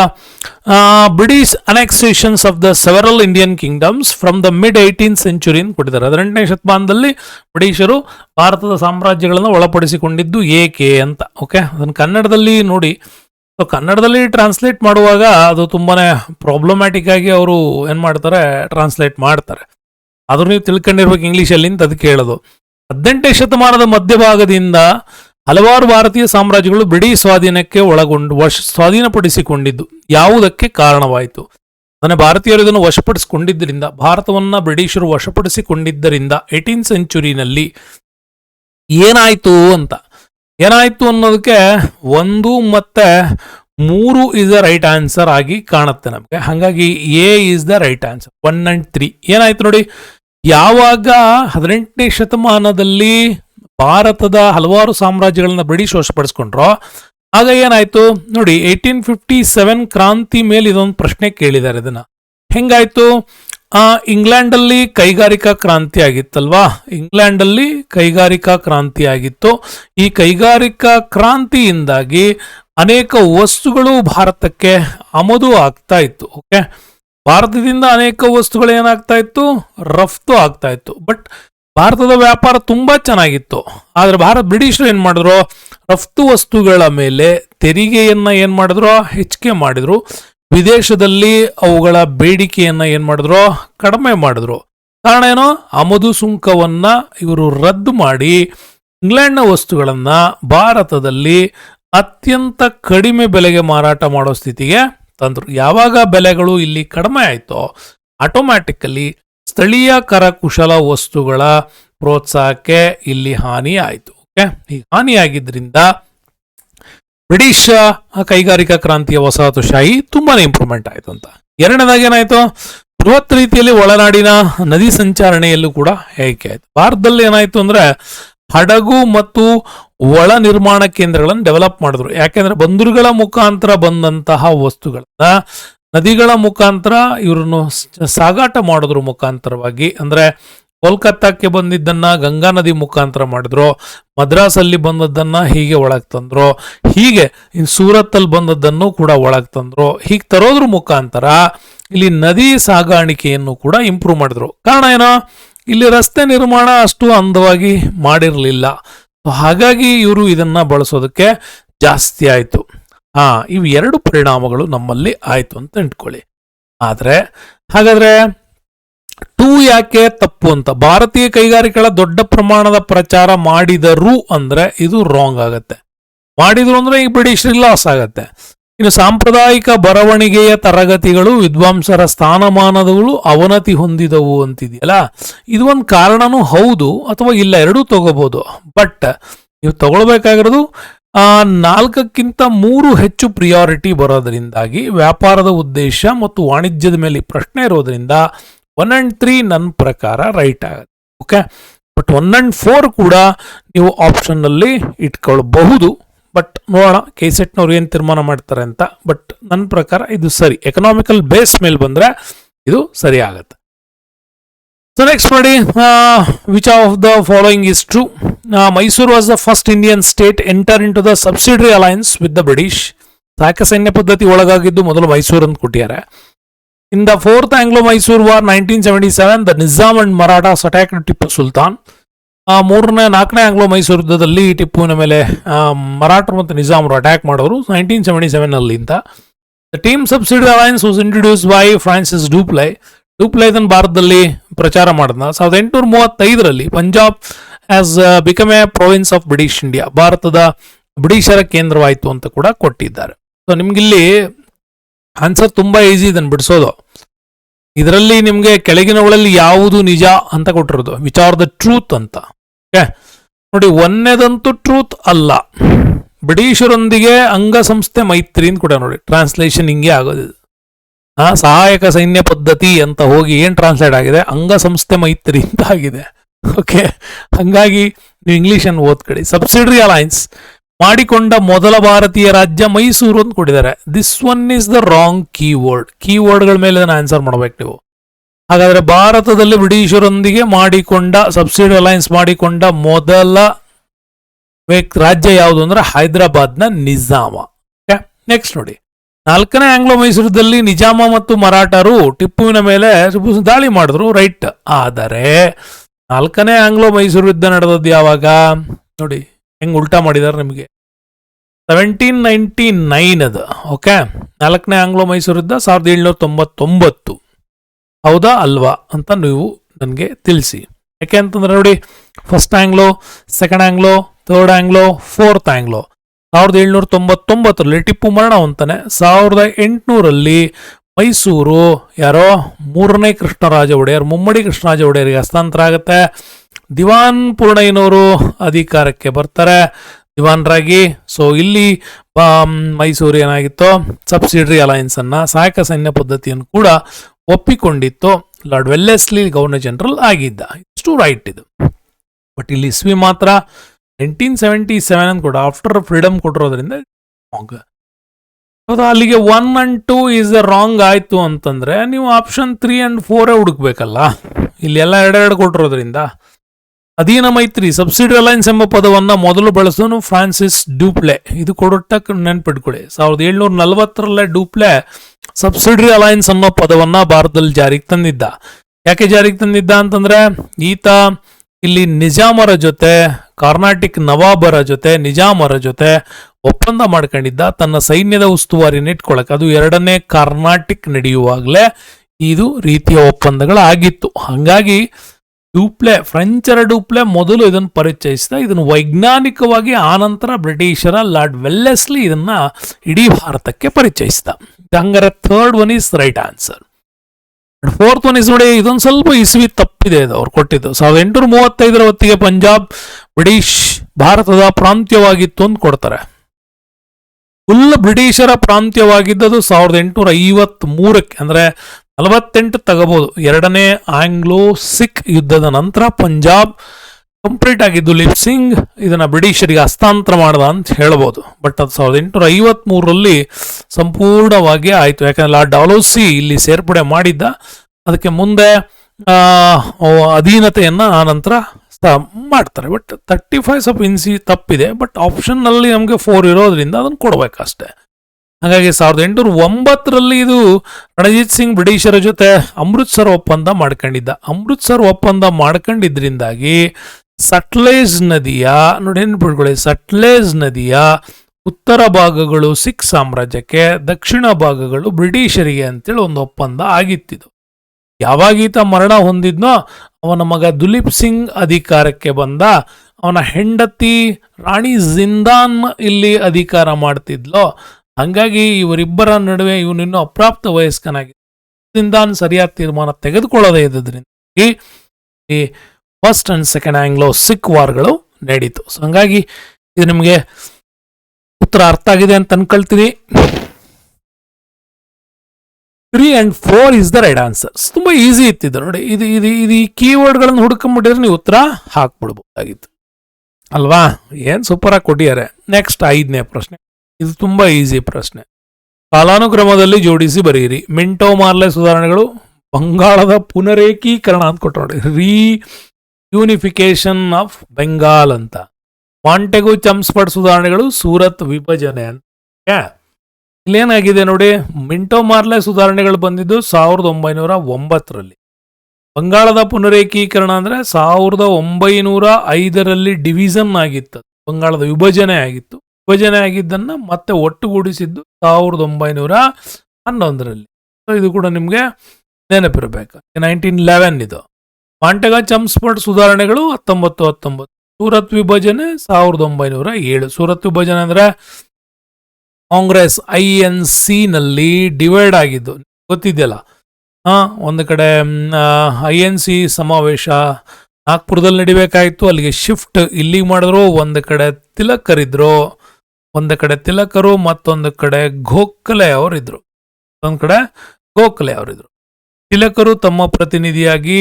British annexations of the several Indian kingdoms from the mid eighteen century ಕೊಟ್ಟಿದ್ದಾರೆ. ಹದಿನೆಂಟನೇ ಶತಮಾನದಲ್ಲಿ ಬ್ರಿಟಿಷರು ಭಾರತದ ಸಾಮ್ರಾಜ್ಯಗಳನ್ನು ಒಳಪಡಿಸಿಕೊಂಡಿದ್ದು ಏಕೆ ಅಂತ ಓಕೆ ಅದನ್ನು ಕನ್ನಡದಲ್ಲಿ ನೋಡಿ. ಸೊ ಕನ್ನಡದಲ್ಲಿ ಟ್ರಾನ್ಸ್ಲೇಟ್ ಮಾಡುವಾಗ ಅದು ತುಂಬಾ ಪ್ರಾಬ್ಲಮ್ಯಾಟಿಕ್ ಆಗಿ ಅವರು ಏನು ಮಾಡ್ತಾರೆ ಟ್ರಾನ್ಸ್ಲೇಟ್ ಮಾಡ್ತಾರೆ. ಆದರೂ ನೀವು ತಿಳ್ಕೊಂಡಿರ್ಬೇಕು ಇಂಗ್ಲೀಷಲ್ಲಿ ಅಂತ ಅದಕ್ಕೆ ಹೇಳೋದು ಹದಿನೆಂಟನೇ ಶತಮಾನದ ಮಧ್ಯಭಾಗದಿಂದ ಹಲವಾರು ಭಾರತೀಯ ಸಾಮ್ರಾಜ್ಯಗಳು ಬ್ರಿಟಿಷ್ ಸ್ವಾಧೀನಕ್ಕೆ ಒಳಗೊಂಡು ವಶ, ಸ್ವಾಧೀನಪಡಿಸಿಕೊಂಡಿದ್ದು. ಯಾವುದಕ್ಕೆ ಕಾರಣವಾಯಿತು? ಅಂದರೆ ಭಾರತೀಯರು ಇದನ್ನು ವಶಪಡಿಸಿಕೊಂಡಿದ್ದರಿಂದ, ಭಾರತವನ್ನು ಬ್ರಿಟಿಷರು ವಶಪಡಿಸಿಕೊಂಡಿದ್ದರಿಂದ ಏಟೀನ್ ಸೆಂಚುರಿನಲ್ಲಿ ಏನಾಯಿತು ಅಂತ. ಏನಾಯಿತು ಅನ್ನೋದಕ್ಕೆ ಒಂದು ಮತ್ತೆ ಮೂರು ಇಸ್ ದ ರೈಟ್ ಆನ್ಸರ್ ಆಗಿ ಕಾಣುತ್ತೆ ನಮಗೆ. ಹಾಗಾಗಿ A is the right answer one and three ಏನಾಯ್ತು ನೋಡಿ? ಯಾವಾಗ ಹದಿನೆಂಟನೇ ಶತಮಾನದಲ್ಲಿ ಭಾರತದ ಹಲವಾರು ಸಾಮ್ರಾಜ್ಯಗಳನ್ನ ಬ್ರಿಟಿಷ್ ವಶಪಡಿಸ್ಕೊಂಡ್ರು. ಆಗ ಏನಾಯ್ತು? ನೋಡಿ, ಏಯ್ಟೀನ್ ಫಿಫ್ಟಿ ಸೆವೆನ್ ಕ್ರಾಂತಿ ಮೇಲೆ ಇದೊಂದು ಪ್ರಶ್ನೆ ಕೇಳಿದ್ದಾರೆ ಇದನ್ನ. ಹೆಂಗಾಯ್ತು? ಆ, ಇಂಗ್ಲೆಂಡಲ್ಲಿ ಕೈಗಾರಿಕಾ ಕ್ರಾಂತಿ ಆಗಿತ್ತಲ್ವಾ? ಇಂಗ್ಲೆಂಡಲ್ಲಿ ಕೈಗಾರಿಕಾ ಕ್ರಾಂತಿ ಆಗಿತ್ತು. ಈ ಕೈಗಾರಿಕಾ ಕ್ರಾಂತಿಯಿಂದಾಗಿ ಅನೇಕ ವಸ್ತುಗಳು ಭಾರತಕ್ಕೆ ಆಮದು ಆಗ್ತಾ ಇತ್ತು, ಓಕೆ? ಭಾರತದಿಂದ ಅನೇಕ ವಸ್ತುಗಳು ಏನಾಗ್ತಾ ಇತ್ತು? ರಫ್ತು ಆಗ್ತಾ ಇತ್ತು. ಬಟ್ ಭಾರತದ ವ್ಯಾಪಾರ ತುಂಬಾ ಚೆನ್ನಾಗಿತ್ತು. ಆದ್ರೆ ಭಾರತ ಬ್ರಿಟಿಷರು ಏನ್ ಮಾಡಿದ್ರು? ರಫ್ತು ವಸ್ತುಗಳ ಮೇಲೆ ತೆರಿಗೆಯನ್ನ ಏನ್ ಮಾಡಿದ್ರು? ಹೆಚ್ಚಿಗೆ ಮಾಡಿದ್ರು. ವಿದೇಶದಲ್ಲಿ ಅವುಗಳ ಬೇಡಿಕೆಯನ್ನ ಏನ್ ಮಾಡಿದ್ರು? ಕಡಿಮೆ ಮಾಡಿದ್ರು. ಕಾರಣ ಏನೋ? ಆಮದು ಸುಂಕವನ್ನ ಇವರು ರದ್ದು ಮಾಡಿ ಇಂಗ್ಲೆಂಡ್ನ ವಸ್ತುಗಳನ್ನ ಭಾರತದಲ್ಲಿ ಅತ್ಯಂತ ಕಡಿಮೆ ಬೆಲೆಗೆ ಮಾರಾಟ ಮಾಡೋ ಸ್ಥಿತಿಗೆ ತಂದ್ರು. ಯಾವಾಗ ಬೆಲೆಗಳು ಇಲ್ಲಿ ಕಡಿಮೆ ಆಯ್ತೋ? ಆಟೋಮ್ಯಾಟಿಕಲಿ ಸ್ಥಳೀಯ ಕರಕುಶಲ ವಸ್ತುಗಳ ಪ್ರೋತ್ಸಾಹಕ್ಕೆ ಇಲ್ಲಿ ಹಾನಿ ಆಯಿತು, ಓಕೆ? ಈ ಹಾನಿಯಾಗಿದ್ದರಿಂದ ಬ್ರಿಟಿಷ್ ಕೈಗಾರಿಕಾ ಕ್ರಾಂತಿಯ ವಸಾಹತುಶಾಹಿ ತುಂಬಾನೇ ಇಂಪ್ರೂವ್ಮೆಂಟ್ ಆಯಿತು ಅಂತ. ಎರಡನೇದಾಗಿ ಏನಾಯಿತು? ಬೃಹತ್ ರೀತಿಯಲ್ಲಿ ಒಳನಾಡಿನ ನದಿ ಸಂಚಾರಣೆಯಲ್ಲೂ ಕೂಡ ಹೇಗೆ ಆಯಿತು. ಭಾರತದಲ್ಲಿ ಏನಾಯಿತು ಅಂದ್ರೆ ಹಡಗು ಮತ್ತು ಒಳ ನಿರ್ಮಾಣ ಕೇಂದ್ರಗಳನ್ನು ಡೆವಲಪ್ ಮಾಡಿದ್ರು. ಯಾಕೆಂದ್ರೆ ಬಂದರುಗಳ ಮುಖಾಂತರ ಬಂದಂತಹ ವಸ್ತುಗಳನ್ನ ನದಿಗಳ ಮುಖಾಂತರ ಇವ್ರನ್ನು ಸಾಗಾಟ ಮಾಡಿದ್ರು ಮುಖಾಂತರವಾಗಿ. ಅಂದ್ರೆ ಕೋಲ್ಕತ್ತಾಕ್ಕೆ ಬಂದಿದ್ದನ್ನ ಗಂಗಾ ನದಿ ಮುಖಾಂತರ ಮಾಡಿದ್ರು, ಮದ್ರಾಸಲ್ಲಿ ಬಂದದ್ದನ್ನ ಹೀಗೆ ಒಳಗೆ ತಂದ್ರು, ಹೀಗೆ ಇನ್ ಸೂರತ್ತಲ್ಲಿ ಬಂದದ್ದನ್ನು ಕೂಡ ಒಳಗೆ ತಂದ್ರು, ಹೀಗೆ ತರೋದ್ರ ಮುಖಾಂತರ ಇಲ್ಲಿ ನದಿ ಸಾಗಾಣಿಕೆಯನ್ನು ಕೂಡ ಇಂಪ್ರೂವ್ ಮಾಡಿದ್ರು. ಕಾರಣ ಏನೋ? ಇಲ್ಲಿ ರಸ್ತೆ ನಿರ್ಮಾಣ ಅಷ್ಟು ಅಂದವಾಗಿ ಮಾಡಿರಲಿಲ್ಲ. ಹಾಗಾಗಿ ಇವರು ಇದನ್ನ ಬಳಸೋದಕ್ಕೆ ಜಾಸ್ತಿ ಆಯ್ತು. ಹಾ, ಇವು ಎರಡು ಪರಿಣಾಮಗಳು ನಮ್ಮಲ್ಲಿ ಆಯಿತು ಅಂತ ಇಟ್ಕೊಳ್ಳಿ ಆದರೆ, ಹಾಗಾದ್ರೆ ಟೂ ಯಾಕೆ ತಪ್ಪು ಅಂತ? ಭಾರತೀಯ ಕೈಗಾರಿಕೆಗಳ ದೊಡ್ಡ ಪ್ರಮಾಣದ ಪ್ರಚಾರ ಮಾಡಿದರು ಅಂದ್ರೆ ಇದು ರಾಂಗ್ ಆಗತ್ತೆ. ಮಾಡಿದ್ರು ಅಂದ್ರೆ ಈ ಬ್ರಿಟಿಷರಿಗೆ ಲಾಸ್ ಆಗತ್ತೆ. ಇನ್ನು ಸಾಂಪ್ರದಾಯಿಕ ಬರವಣಿಗೆಯ ತರಗತಿಗಳು, ವಿದ್ವಾಂಸರ ಸ್ಥಾನಮಾನದಗಳು ಅವನತಿ ಹೊಂದಿದವು ಅಂತಿದೆಯಲ್ಲ? ಇದು ಒಂದು ಕಾರಣನೂ ಹೌದು ಅಥವಾ ಇಲ್ಲ, ಎರಡೂ ತಗೋಬಹುದು ಬಟ್ ನೀವು ತಗೊಳ್ಬೇಕಾಗಿರೋದು ನಾಲ್ಕಕ್ಕಿಂತ ಮೂರು ಹೆಚ್ಚು ಪ್ರಿಯಾರಿಟಿ ಬರೋದರಿಂದಾಗಿ ವ್ಯಾಪಾರದ ಉದ್ದೇಶ ಮತ್ತು ವಾಣಿಜ್ಯದ ಮೇಲೆ ಪ್ರಶ್ನೆ ಇರೋದ್ರಿಂದ ಒನ್ ಅಂಡ್ ತ್ರೀ ನನ್ನ ಪ್ರಕಾರ ರೈಟ್ ಆಗುತ್ತೆ. Okay but one and four ಕೂಡ ನೀವು ಆಪ್ಷನ್ನಲ್ಲಿ ಇಟ್ಕೊಳ್ಬಹುದು. ಬಟ್ ನೋಡೋಣ ಕೆ ಸೆಟ್ನವ್ರು ಏನು ತೀರ್ಮಾನ ಮಾಡ್ತಾರೆ ಅಂತ. ಬಟ್ ನನ್ನ ಪ್ರಕಾರ ಇದು ಸರಿ. ಎಕನಾಮಿಕಲ್ ಬೇಸ್ ಮೇಲೆ ಬಂದರೆ ಇದು ಸರಿ ಆಗುತ್ತೆ ಸೊ ನೆಕ್ಸ್ಟ್ ನೋಡಿ which of the following is true Mysore was the first Indian state enter into the subsidiary alliance with the British ಸಾಕ ಸೈನ್ಯ ಪದ್ಧತಿ ಒಳಗಾಗಿದ್ದು ಮೊದಲು ಮೈಸೂರು ಅಂತ ಕೊಟ್ಟಿದ್ದಾರೆ in the fourth Anglo Mysore war nineteen seventy seven the Nizam and Marathas attack Tipu Sultan ಮೂರನೇ, ನಾಲ್ಕನೇ Anglo Mysore ಯುದ್ಧದಲ್ಲಿ ಟಿಪ್ಪುವಿನ ಮೇಲೆ ಮರಾಠರು ಮತ್ತು ನಿಜಾಮರು ಅಟ್ಯಾಕ್ ಮಾಡಿದ್ರು. ನೈನ್ಟೀನ್ ಸೆವೆಂಟಿ ಸೆವೆನ್ ಅಲ್ಲಿಂದ the team subsidy alliance was introduce by Francis Dupleix Dupleix ಇದನ್ನು ಭಾರತದಲ್ಲಿ ಪ್ರಚಾರ ಮಾಡಿದ ಸಾವಿರದ ಎಂಟುನೂರ ಮೂವತ್ತೈದರಲ್ಲಿ Punjab as become a province of British India ಭಾರತದ ಬ್ರಿಟಿಷರ ಕೇಂದ್ರವಾಯಿತು ಅಂತ ಕೂಡ ಕೊಟ್ಟಿದ್ದಾರೆ. ಸೊ ನಿಮ್ಗಿಲ್ಲಿ ಆನ್ಸರ್ ತುಂಬಾ ಈಸಿ ಇದನ್ನು ಬಿಡಿಸೋದು. ಇದರಲ್ಲಿ ನಿಮಗೆ ಕೆಳಗಿನವುಗಳಲ್ಲಿ ಯಾವುದು ನಿಜ ಅಂತ ಕೊಟ್ಟಿರೋದು. ವಿಚ್ ಆರ್ ದ ಟ್ರೂತ್ ಅಂತ. ಓಕೆ ನೋಡಿ ಒಂದನೇದಂತೂ ಟ್ರೂತ್ ಅಲ್ಲ. ಬ್ರಿಟಿಷರೊಂದಿಗೆ ಅಂಗಸಂಸ್ಥೆ ಮೈತ್ರಿ ಅಂತ ಕೂಡ ನೋಡಿ. ಟ್ರಾನ್ಸ್ಲೇಷನ್ ಹಿಂಗೆ ಆಗೋದು ಇದು. ಆ ಸಹಾಯಕ ಸೈನ್ಯ ಪದ್ಧತಿ ಅಂತ ಹೋಗಿ ಏನು ಟ್ರಾನ್ಸ್ಲೇಟ್ ಆಗಿದೆ? ಅಂಗಸಂಸ್ಥೆ ಮೈತ್ರಿ ಅಂತ ಆಗಿದೆ. ಓಕೆ ಹಂಗಾಗಿ ನೀವು ಇಂಗ್ಲಿಷ್ ಅನ್ನು ಓದ್ಕೊಳ್ಳಿ. ಸಬ್ಸಿಡರಿ ಅಲೈನ್ಸ್ ಮಾಡಿಕೊಂಡ ಮೊದಲ ಭಾರತೀಯ ರಾಜ್ಯ ಮೈಸೂರು ಅಂತ ಕೊಟ್ಟಿದ್ದಾರೆ. This one is the wrong keyword ಕೀವರ್ಡ್ಗಳ ಮೇಲೆ ಆನ್ಸರ್ ಮಾಡ್ಬೇಕು ನೀವು. ಹಾಗಾದ್ರೆ ಭಾರತದಲ್ಲಿ ಬ್ರಿಟಿಷರೊಂದಿಗೆ ಮಾಡಿಕೊಂಡ ಸಬ್ಸಿಡಿ ಅಲೈನ್ಸ್ ಮಾಡಿಕೊಂಡ ಮೊದಲ ರಾಜ್ಯ ಯಾವುದು ಅಂದ್ರೆ ಹೈದರಾಬಾದ್ನ ನಿಜಾಮ. ಓಕೆ ನೆಕ್ಸ್ಟ್ ನೋಡಿ. ನಾಲ್ಕನೇ ಆಂಗ್ಲೋ ಮೈಸೂರದಲ್ಲಿ ನಿಜಾಮ ಮತ್ತು ಮರಾಠರು ಟಿಪ್ಪುವಿನ ಮೇಲೆ ದಾಳಿ ಮಾಡಿದ್ರು, ರೈಟ್. ಆದರೆ ನಾಲ್ಕನೇ ಆಂಗ್ಲೋ ಮೈಸೂರು ಯುದ್ಧ ನಡೆದದ್ದು ಯಾವಾಗ? ನೋಡಿ, ಹೆಂಗ್ ಉಲ್ಟಾ ಮಾಡಿದಾರೆ ನಿಮಗೆ. ಸೆವೆಂಟೀನ್ ನೈನ್ಟಿ ನೈನ್ ಅದು ಓಕೆ? ನಾಲ್ಕನೇ ಆಂಗ್ಲೋ ಮೈಸೂರು ಯುದ್ಧ ಸಾವಿರದ ಏಳ್ನೂರ ತೊಂಬತ್ತೊಂಬತ್ತು. ಹೌದಾ ಅಲ್ವಾ ಅಂತ ನೀವು ನನಗೆ ತಿಳಿಸಿ. ಯಾಕೆ ಅಂತಂದ್ರೆ ನೋಡಿ, first Anglo second Anglo third Anglo fourth Anglo. ಸಾವಿರದ ಏಳ್ನೂರ ತೊಂಬತ್ತೊಂಬತ್ತರಲ್ಲಿ ಟಿಪ್ಪು ಮರಣ ಹೊಂತಾನೆ ಸಾವಿರದ ಎಂಟುನೂರಲ್ಲಿ ಮೈಸೂರು ಯಾರೋ ಮೂರನೇ ಕೃಷ್ಣರಾಜ ಒಡೆಯರ್, ಮುಮ್ಮಡಿ ಕೃಷ್ಣರಾಜ ಒಡೆಯರಿಗೆ ಹಸ್ತಾಂತರ ಆಗುತ್ತೆ. ದಿವಾನ್ ಪೂರ್ಣಯ್ಯನವರು ಅಧಿಕಾರಕ್ಕೆ ಬರ್ತಾರೆ. ದಿವಾನ್ರಾಗಿ, ಸೊ ಇಲ್ಲಿ ಮೈಸೂರು ಏನಾಗಿತ್ತು, ಸಬ್ಸಿಡರಿ ಅಲಯನ್ಸ್ ಅನ್ನ, ಸಹಾಯಕ ಸೈನ್ಯ ಪದ್ಧತಿಯನ್ನು ಕೂಡ ಒಪ್ಪಿಕೊಂಡಿತ್ತು. ಲಾರ್ಡ್ ವೆಲ್ಲೆಸ್ಲಿ ಗವರ್ನರ್ ಜನರಲ್ ಆಗಿದ್ದ. ಇಷ್ಟು ರೈಟ್ ಇದು. ಬಟ್ ಇಲ್ಲಿ ಇಸ್ವಿ ಮಾತ್ರ ನೈನ್ಟೀನ್ ಸೆವೆಂಟಿ ಸೆವೆನ್ ಅಂತ ಕೂಡ ಆಫ್ಟರ್ ಫ್ರೀಡಮ್ ಕೊಟ್ಟಿರೋದ್ರಿಂದ ರಾಂಗ್ ಹೌದಾ, ಅಲ್ಲಿಗೆ one and two the wrong ಆಯಿತು ಅಂತಂದರೆ ನೀವು ಆಪ್ಷನ್ ತ್ರೀ ಆ್ಯಂಡ್ ಫೋರೇ ಹುಡುಕ್ಬೇಕಲ್ಲ. ಇಲ್ಲಿ ಎಲ್ಲ ಎರಡೆರಡು ಕೊಟ್ಟಿರೋದ್ರಿಂದ. ಅಧೀನ ಮೈತ್ರಿ ಸಬ್ಸಿಡಿ ಅಲೈನ್ಸ್ ಎಂಬ ಪದವನ್ನು ಮೊದಲು ಬಳಸೋನು ಫ್ರಾನ್ಸಿಸ್ ಡೂಪ್ಲೆ. ಇದು ಕೊಡೋಟಕ್ಕೆ ನೆನ್ಪಿಟ್ಕೊಳ್ಳಿ. ಸಾವಿರದ ಏಳ್ನೂರ ನಲವತ್ತರಲ್ಲೇ ಡೂಪ್ಲೆ ಸಬ್ಸಿಡಿ ಅಲೈನ್ಸ್ ಅನ್ನೋ ಪದವನ್ನು ಭಾರತದಲ್ಲಿ ಜಾರಿಗೆ ತಂದಿದ್ದ. ಯಾಕೆ ಜಾರಿಗೆ ತಂದಿದ್ದ ಅಂತಂದರೆ ಈತ ಇಲ್ಲಿ ನಿಜಾಮರ ಜೊತೆ, ಕರ್ನಾಟಿಕ್ ನವಾಬರ ಜೊತೆ, ನಿಜಾಮರ ಜೊತೆ ಒಪ್ಪಂದ ಮಾಡ್ಕೊಂಡಿದ್ದ ತನ್ನ ಸೈನ್ಯದ ಉಸ್ತುವಾರಿನ ಇಟ್ಕೊಳಕ್ ಅದು ಎರಡನೇ ಕರ್ನಾಟಿಕ್ ನಡೆಯುವಾಗಲೇ ಇದು ರೀತಿಯ ಒಪ್ಪಂದಗಳಾಗಿತ್ತು. ಹಂಗಾಗಿ ಡೂಪ್ಲೆ, ಫ್ರೆಂಚರ ಡೂಪ್ಲೆ ಮೊದಲು ಇದನ್ನು ಪರಿಚಯಿಸಿದ, ಇದನ್ನು ವೈಜ್ಞಾನಿಕವಾಗಿ ಆನಂತರ ಬ್ರಿಟಿಷರ ಲಾರ್ಡ್ ವೆಲ್ಲೆಸ್ಲಿ ಇದನ್ನ ಇಡೀ ಭಾರತಕ್ಕೆ ಪರಿಚಯಿಸಿದ. ಹಂಗಾರೆ third one is right answer fourth one is ನೋಡಿ, ಇದೊಂದು ಸ್ವಲ್ಪ ಇಸ್ವಿ ತಪ್ಪಿದೆ ಇದು ಅವ್ರು ಕೊಟ್ಟಿದ್ದು. ಸಾವಿರದ ಎಂಟುನೂರ ಮೂವತ್ತೈದರ ಹೊತ್ತಿಗೆ ಪಂಜಾಬ್, ಬ್ರಿಟಿಷ್, ಭಾರತದ ಪ್ರಾಂತ್ಯವಾಗಿತ್ತು ಅಂತ ಕೊಡ್ತಾರೆ. ಫುಲ್ ಬ್ರಿಟಿಷರ ಪ್ರಾಂತ್ಯವಾಗಿದ್ದದು ಸಾವಿರದ ಎಂಟುನೂರ ಐವತ್ತ್ ಮೂರಕ್ಕೆ ಅಂದ್ರೆ ನಲವತ್ತೆಂಟು ತಗಬಹುದು ಎರಡನೇ ಆಂಗ್ಲೋ ಸಿಖ್ ಯುದ್ಧದ ನಂತರ ಪಂಜಾಬ್ ಕಂಪ್ಲೀಟ್ ಆಗಿದ್ದು ಲಿಪ್ಸಿಂಗ್ ಇದನ್ನ ಬ್ರಿಟಿಷರಿಗೆ ಹಸ್ತಾಂತರ ಮಾಡ್ದ ಅಂತ ಹೇಳ್ಬೋದು. ಬಟ್ ಅದು ಸಾವಿರದ ಎಂಟುನೂರ ಐವತ್ಮೂರರಲ್ಲಿ ಸಂಪೂರ್ಣವಾಗಿ ಆಯಿತು. ಯಾಕಂದ್ರೆ ಲಾರ್ಡ್ ಡಾಲೋಸಿ ಇಲ್ಲಿ ಸೇರ್ಪಡೆ ಮಾಡಿದ್ದ. ಅದಕ್ಕೆ ಮುಂದೆ ಅಧೀನತೆಯನ್ನು ಆ ನಂತರ ಮಾಡ್ತಾರೆ. ಬಟ್ ತರ್ಟಿ ಫೈವ್ ಸ್ವಲ್ಪ ಇನ್ಸಿ ತಪ್ಪಿದೆ ಬಟ್ ಆಪ್ಷನ್ನಲ್ಲಿ ನಮಗೆ ಫೋರ್ ಇರೋದ್ರಿಂದ ಅದನ್ನು ಕೊಡಬೇಕಷ್ಟೆ. ಹಾಗಾಗಿ ಸಾವಿರದ ಎಂಟುನೂರ ಒಂಬತ್ತರಲ್ಲಿ ಇದು ರಣಜಿತ್ ಸಿಂಗ್ ಬ್ರಿಟಿಷರ ಜೊತೆ ಅಮೃತ್ಸರ್ ಒಪ್ಪಂದ ಮಾಡ್ಕೊಂಡಿದ್ದ. ಅಮೃತ್ಸರ್ ಒಪ್ಪಂದ ಮಾಡ್ಕೊಂಡಿದ್ರಿಂದಾಗಿ ಸಟ್ಲೇಜ್ ನದಿಯ, ನೋಡಿ ನೆನ್ಪಿಟ್ಕೊಳ್ಳಿ ಸಟ್ಲೇಜ್ ನದಿಯ ಉತ್ತರ ಭಾಗಗಳು ಸಿಖ್ ಸಾಮ್ರಾಜ್ಯಕ್ಕೆ, ದಕ್ಷಿಣ ಭಾಗಗಳು ಬ್ರಿಟಿಷರಿಗೆ ಅಂತೇಳಿ ಒಂದು ಒಪ್ಪಂದ ಆಗಿತ್ತಿದು. ಯಾವಾಗ ಈತ ಮರಣ ಹೊಂದಿದ್ನೋ, ಅವನ ಮಗ ದುಲೀಪ್ ಸಿಂಗ್ ಅಧಿಕಾರಕ್ಕೆ ಬಂದ, ಅವನ ಹೆಂಡತಿ ರಾಣಿ ಜಿಂದಾನ್ ಇಲ್ಲಿ ಅಧಿಕಾರ ಮಾಡ್ತಿದ್ಲೋ. ಹಂಗಾಗಿ ಇವರಿಬ್ಬರ ನಡುವೆ ಇವನಿನ್ನೂ ಅಪ್ರಾಪ್ತ ವಯಸ್ಕನಾಗಿ, ಜಿಂದಾನ್ ಸರಿಯಾದ ತೀರ್ಮಾನ ತೆಗೆದುಕೊಳ್ಳೋದೇ ಈ first and second Anglo Sikh ವಾರ್ಗಳು ನಡೀತು. ಸೊ ಹಂಗಾಗಿ ಇದು ನಿಮಗೆ ಉತ್ತರ ಅರ್ಥ ಆಗಿದೆ ಅಂತ ಅನ್ಕೊಳ್ತೀನಿ. Three and four is the right answers ತುಂಬ ಈಸಿ ಇತ್ತಿದ್ದು ನೋಡಿ, ಇದು ಇದು ಇದು ಈ ಕೀವರ್ಡ್ಗಳನ್ನು ಹುಡ್ಕೊಂಡ್ಬಿಟ್ಟಿದ್ರೆ ನೀವು ಉತ್ತರ ಹಾಕ್ಬಿಡ್ಬೋದಾಗಿತ್ತು. ಅಲ್ವಾ? ಏನು ಸೂಪರಾಗಿ ಕೊಟ್ಟಿದ್ದಾರೆ ನೆಕ್ಸ್ಟ್ ಐದನೇ ಪ್ರಶ್ನೆ. ಇದು ತುಂಬ ಈಸಿ ಪ್ರಶ್ನೆ. ಕಾಲಾನುಕ್ರಮದಲ್ಲಿ ಜೋಡಿಸಿ ಬರೆಯಿರಿ. ಮಿಂಟೋ ಮಾರ್ಲೆ ಸುಧಾರಣೆಗಳು ಬಂಗಾಳದ ಪುನರೇಕೀಕರಣ ಅಂತ ಕೊಟ್ಟು ನೋಡಿ. ರೀ ಯೂನಿಫಿಕೇಶನ್ ಆಫ್ ಬೆಂಗಾಲ್ ಅಂತ. ಮಾಂಟೆಗು ಚಂಸ್ಪಡ್ ಸುಧಾರಣೆಗಳು ಸೂರತ್ ವಿಭಜನೆ ಅಂತ? ಇಲ್ಲೇನಾಗಿದೆ ನೋಡಿ, ಮಿಂಟೋ ಮಾರ್ಲೆ ಸುಧಾರಣೆಗಳು ಬಂದಿದ್ದು ಸಾವಿರದ ಒಂಬೈನೂರ ಒಂಬತ್ತರಲ್ಲಿ. ಬಂಗಾಳದ ಪುನರೇಕೀಕರಣ ಅಂದ್ರೆ ಸಾವಿರದ ಒಂಬೈನೂರ ಐದರಲ್ಲಿ ಡಿವಿಷನ್ ಆಗಿತ್ತು. ಬಂಗಾಳದ ವಿಭಜನೆ ಆಗಿತ್ತು. ವಿಭಜನೆ ಆಗಿದ್ದನ್ನು ಮತ್ತೆ ಒಟ್ಟುಗೂಡಿಸಿದ್ದು ಸಾವಿರದ ಒಂಬೈನೂರ ಹನ್ನೊಂದರಲ್ಲಿ. ಇದು ಕೂಡ ನಿಮಗೆ ನೆನಪಿರಬೇಕು. ನೈನ್ಟೀನ್ ಲೆವೆನ್ ಇದು. ಮಾಂಟಗ ಸ್ಪೋರ್ಟ್ ಸುಧಾರಣೆಗಳು ಹತ್ತೊಂಬತ್ತು ಹತ್ತೊಂಬತ್ತು. ಸೂರತ್ ವಿಭಜನೆ ಸಾವಿರದ ಒಂಬೈನೂರ ಏಳು. ಸೂರತ್ ವಿಭಜನೆ ಅಂದ್ರೆ ಕಾಂಗ್ರೆಸ್ ಐ ಎನ್ ಸಿ ನಲ್ಲಿ ಡಿವೈಡ್ ಆಗಿದ್ದು. ಗೊತ್ತಿದೆಯಲ್ಲ? ಹಾ, ಒಂದು ಕಡೆ ಐ ಎನ್ ಸಿ ಸಮಾವೇಶ ನಾಗ್ಪುರದಲ್ಲಿ ನಡಿಬೇಕಾಯ್ತು. ಅಲ್ಲಿಗೆ ಶಿಫ್ಟ್ ಇಲ್ಲಿಗೆ ಮಾಡಿದ್ರು, ಒಂದು ಕಡೆ ತಿಲಕರಿದ್ರು, ಒಂದು ಕಡೆ ತಿಲಕರು, ಮತ್ತೊಂದು ಕಡೆ ಗೋಖಲೆ ಅವರಿದ್ರು. ಒಂದು ಕಡೆ ಗೋಖಲೆ ಅವರಿದ್ರು. ತಿಲಕರು ತಮ್ಮ ಪ್ರತಿನಿಧಿಯಾಗಿ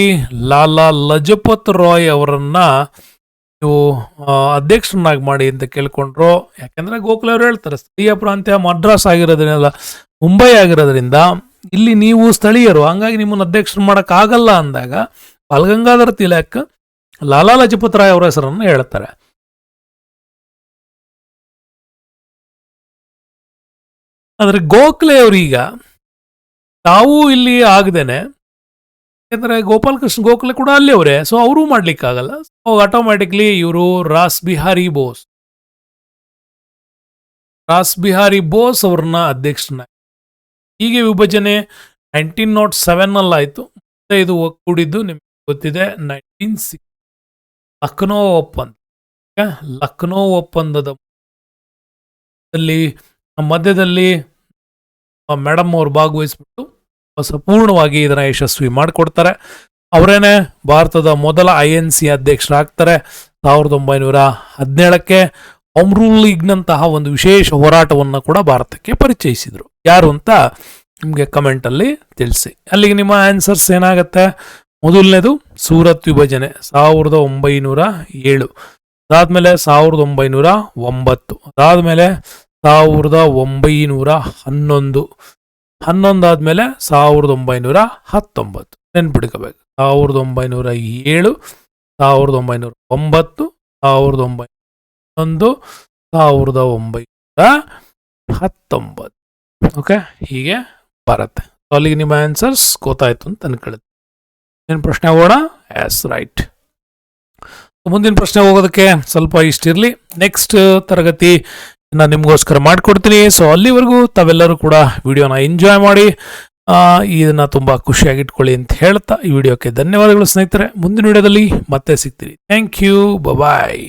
ಲಾಲಾ ಲಜಪತ್ ರಾಯ್ ಅವರನ್ನ ನೀವು ಅಧ್ಯಕ್ಷರನ್ನಾಗಿ ಮಾಡಿ ಅಂತ ಕೇಳ್ಕೊಂಡ್ರು. ಯಾಕಂದ್ರೆ ಗೋಖಲೆ ಅವರು ಹೇಳ್ತಾರೆ, ಸ್ಥಳೀಯ ಪ್ರಾಂತ್ಯ ಮದ್ರಾಸ್ ಆಗಿರೋದ್ರಿಂದ, ಮುಂಬೈ ಆಗಿರೋದ್ರಿಂದ ಇಲ್ಲಿ ನೀವು ಸ್ಥಳೀಯರು, ಹಂಗಾಗಿ ನಿಮ್ಮನ್ನು ಅಧ್ಯಕ್ಷರು ಮಾಡೋಕ್ಕಾಗಲ್ಲ ಅಂದಾಗ ಬಾಲ್ಗಂಗಾಧರ ತಿಲಕ್ ಲಾಲಾ ಲಜಪತ್ ರಾಯ್ ಅವರ ಹೆಸರನ್ನು ಹೇಳ್ತಾರೆ. ಆದರೆ ಗೋಖಲೆ ಅವರೀಗ ತಾವು ಇಲ್ಲಿ ಆಗದೇನೆ. ಯಾಕಂದರೆ ಗೋಪಾಲ್ ಕೃಷ್ಣ ಗೋಖಲೆ ಕೂಡ ಅಲ್ಲಿ ಅವರೇ. ಸೊ ಅವರೂ ಮಾಡ್ಲಿಕ್ಕಾಗಲ್ಲ. ಸೊ ಆಟೋಮ್ಯಾಟಿಕ್ಲಿ ಇವರು ರಾಸ್ ಬಿಹಾರಿ ಬೋಸ್. ರಾಸ್ ಬಿಹಾರಿ ಬೋಸ್ ಅವ್ರನ್ನ ಅಧ್ಯಕ್ಷನ. ಹೀಗೆ ವಿಭಜನೆ ನೈನ್ಟೀನ್ ನಾಟ್ ಸೆವೆನ್ ಅಲ್ಲಾಯ್ತು ಮತ್ತೆ ಇದು ಕೂಡಿದ್ದು ನಿಮ್ಗೆ ಗೊತ್ತಿದೆ, ನೈನ್ಟೀನ್ ಸಿಕ್ಸ್. ಲಕ್ನೋ ಒಪ್ಪಂದ. ಲಕ್ನೋ ಒಪ್ಪಂದದ ಮಧ್ಯದಲ್ಲಿ ಮೇಡಮ್ ಅವರು ಭಾಗವಹಿಸ್ಬಿಟ್ಟು ಸಂಪೂರ್ಣವಾಗಿ ಇದನ್ನ ಯಶಸ್ವಿ ಮಾಡಿಕೊಡ್ತಾರೆ. ಅವರೇನೆ ಭಾರತದ ಮೊದಲ ಐ ಎನ್ ಸಿ ಅಧ್ಯಕ್ಷರಾಗ್ತಾರೆ. ಸಾವಿರದ ಒಂಬೈನೂರ ಹದಿನೇಳಕ್ಕೆ ಹೋಮ್ ಲೀಗ್ನಂತಹ ಒಂದು ವಿಶೇಷ ಹೋರಾಟವನ್ನು ಕೂಡ ಭಾರತಕ್ಕೆ ಪರಿಚಯಿಸಿದರು. ಯಾರು ಅಂತ ನಿಮಗೆ ಕಮೆಂಟಲ್ಲಿ ತಿಳಿಸಿ. ಅಲ್ಲಿಗೆ ನಿಮ್ಮ ಆನ್ಸರ್ಸ್ ಏನಾಗುತ್ತೆ? ಮೊದಲನೇದು ಸೂರತ್ ವಿಭಜನೆ, ಸಾವಿರದ ಒಂಬೈನೂರ ಏಳು. ಅದಾದಮೇಲೆ ಸಾವಿರದ ಒಂಬೈನೂರ ಒಂಬತ್ತು. ಅದಾದ್ಮೇಲೆ ಸಾವಿರದ ಒಂಬೈನೂರ ಹನ್ನೊಂದು. ಹನ್ನೊಂದಾದ್ಮೇಲೆ ಸಾವಿರದ ಒಂಬೈನೂರ ಹತ್ತೊಂಬತ್ತು. ನೆನ್ಪಿಡ್ಕೋಬೇಕು ಸಾವಿರದ ಒಂಬೈನೂರ ಏಳು, ಸಾವಿರದ ಒಂಬೈನೂರ ಒಂಬತ್ತು, ಸಾವಿರದ ಒಂಬೈನೂರ ಒಂದು ಸಾವಿರದ ಒಂಬೈನೂರ ಹತ್ತೊಂಬತ್ತು. ಓಕೆ ಹೀಗೆ ಬರುತ್ತೆ. ಸೊ ಅಲ್ಲಿಗೆ ನಿಮ್ಮ ಆನ್ಸರ್ಸ್ ಗೊತ್ತಾಯ್ತು ಅಂತ ಅನ್ಕೊಳ್ಳುತ್ತೆ ಏನು ಪ್ರಶ್ನೆ ಹೋಗೋಣ? ಎಸ್ ರೈಟ್ ಮುಂದಿನ ಪ್ರಶ್ನೆ ಹೋಗೋದಕ್ಕೆ ಸ್ವಲ್ಪ ಇಷ್ಟಿರಲಿ ನೆಕ್ಸ್ಟ್ ತರಗತಿ ನಾನು ನಿಮಗೋಸ್ಕರ ಮಾಡಿಕೊಡ್ತೀನಿ. ಸೊ ಅಲ್ಲಿವರೆಗೂ ತಾವೆಲ್ಲರೂ ಕೂಡ ವಿಡಿಯೋನ ಎಂಜಾಯ್ ಮಾಡಿ ಇದನ್ನು ತುಂಬ ಖುಷಿಯಾಗಿ ಇಟ್ಕೊಳ್ಳಿ ಅಂತ ಹೇಳ್ತಾ ಈ ವಿಡಿಯೋಕ್ಕೆ ಧನ್ಯವಾದಗಳು ಸ್ನೇಹಿತರೆ. ಮುಂದಿನ ವಿಡಿಯೋದಲ್ಲಿ ಮತ್ತೆ ಸಿಗ್ತೀನಿ ಥ್ಯಾಂಕ್ ಯು ಬಾಯ್